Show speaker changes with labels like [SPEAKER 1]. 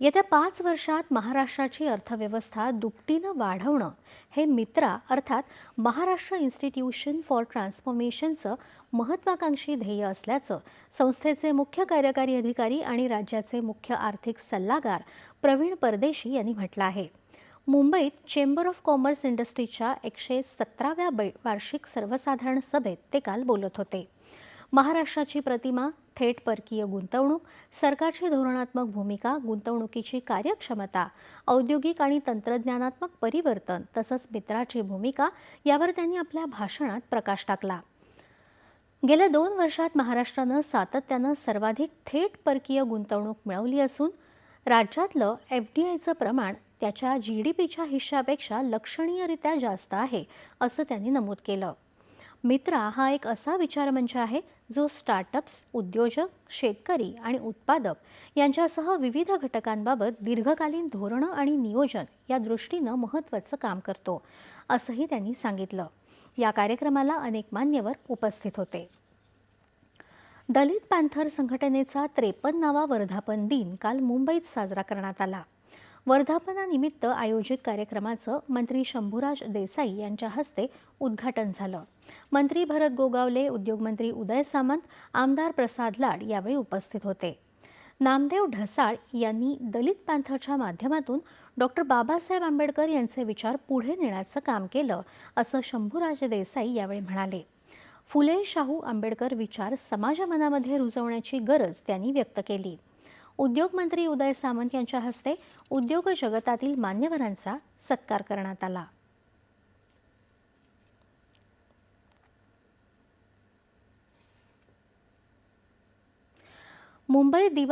[SPEAKER 1] येत्या पाच वर्षात महाराष्ट्राची अर्थव्यवस्था दुपटीनं वाढवणं हे मित्रा अर्थात महाराष्ट्र इन्स्टिट्यूशन फॉर ट्रान्सफॉर्मेशनचं महत्त्वाकांक्षी ध्येय असल्याचं संस्थेचे मुख्य कार्यकारी अधिकारी आणि राज्याचे मुख्य आर्थिक सल्लागार प्रवीण परदेशी यांनी म्हटलं आहे. मुंबईत चेंबर ऑफ कॉमर्स इंडस्ट्रीच्या एकशे सतराव्या बै वार्षिक सर्वसाधारण सभेत ते काल बोलत होते. महाराष्ट्राची प्रतिमा थेट परकीय गुंतवणूक सरकारची धोरणात्मक भूमिका गुंतवणुकीची कार्यक्षमता औद्योगिक आणि तंत्रज्ञानात्मक परिवर्तन तसंच मित्राची भूमिका यावर त्यांनी आपल्या भाषणात प्रकाश टाकला. गेल्या दोन वर्षात महाराष्ट्रानं सातत्यानं सर्वाधिक थेट परकीय गुंतवणूक मिळवली असून राज्यातलं एफ डी आयचं प्रमाण त्याच्या जी डी पीच्या हिश्श्यापेक्षा लक्षणीयरित्या जास्त आहे असं त्यांनी नमूद केलं. मित्रा हा एक असा विचारमंच आहे जो स्टार्टअप्स उद्योजक शेतकरी आणि उत्पादक यांच्यासह विविध घटकांबाबत दीर्घकालीन धोरणं आणि नियोजन या दृष्टीनं महत्त्वाचं काम करतो असंही त्यांनी सांगितलं. या कार्यक्रमाला अनेक मान्यवर उपस्थित होते. दलित पॅन्थर संघटनेचा त्रेपन्नावा वर्धापन दिन काल मुंबईत साजरा करण्यात आला. वर्धापनानिमित्त आयोजित कार्यक्रमाचं मंत्री शंभूराज देसाई यांच्या हस्ते उद्घाटन झालं. मंत्री भरत गोगावले उद्योगमंत्री उदय सामंत आमदार प्रसाद लाड यावेळी उपस्थित होते. नामदेव ढसाळ यांनी दलित पॅन्थरच्या माध्यमातून डॉक्टर बाबासाहेब आंबेडकर यांचे विचार पुढे नेण्याचं काम केलं असं शंभूराज देसाई यावेळी म्हणाले. फुले शाहू आंबेडकर विचार समाजमनामध्ये रुजवण्याची गरज त्यांनी व्यक्त केली. उद्योगमंत्री उदय सामंत यांच्या हस्ते उद्योग जगतातील मान्यवरांचा सत्कार करण्यात आला. मुंबई दिवा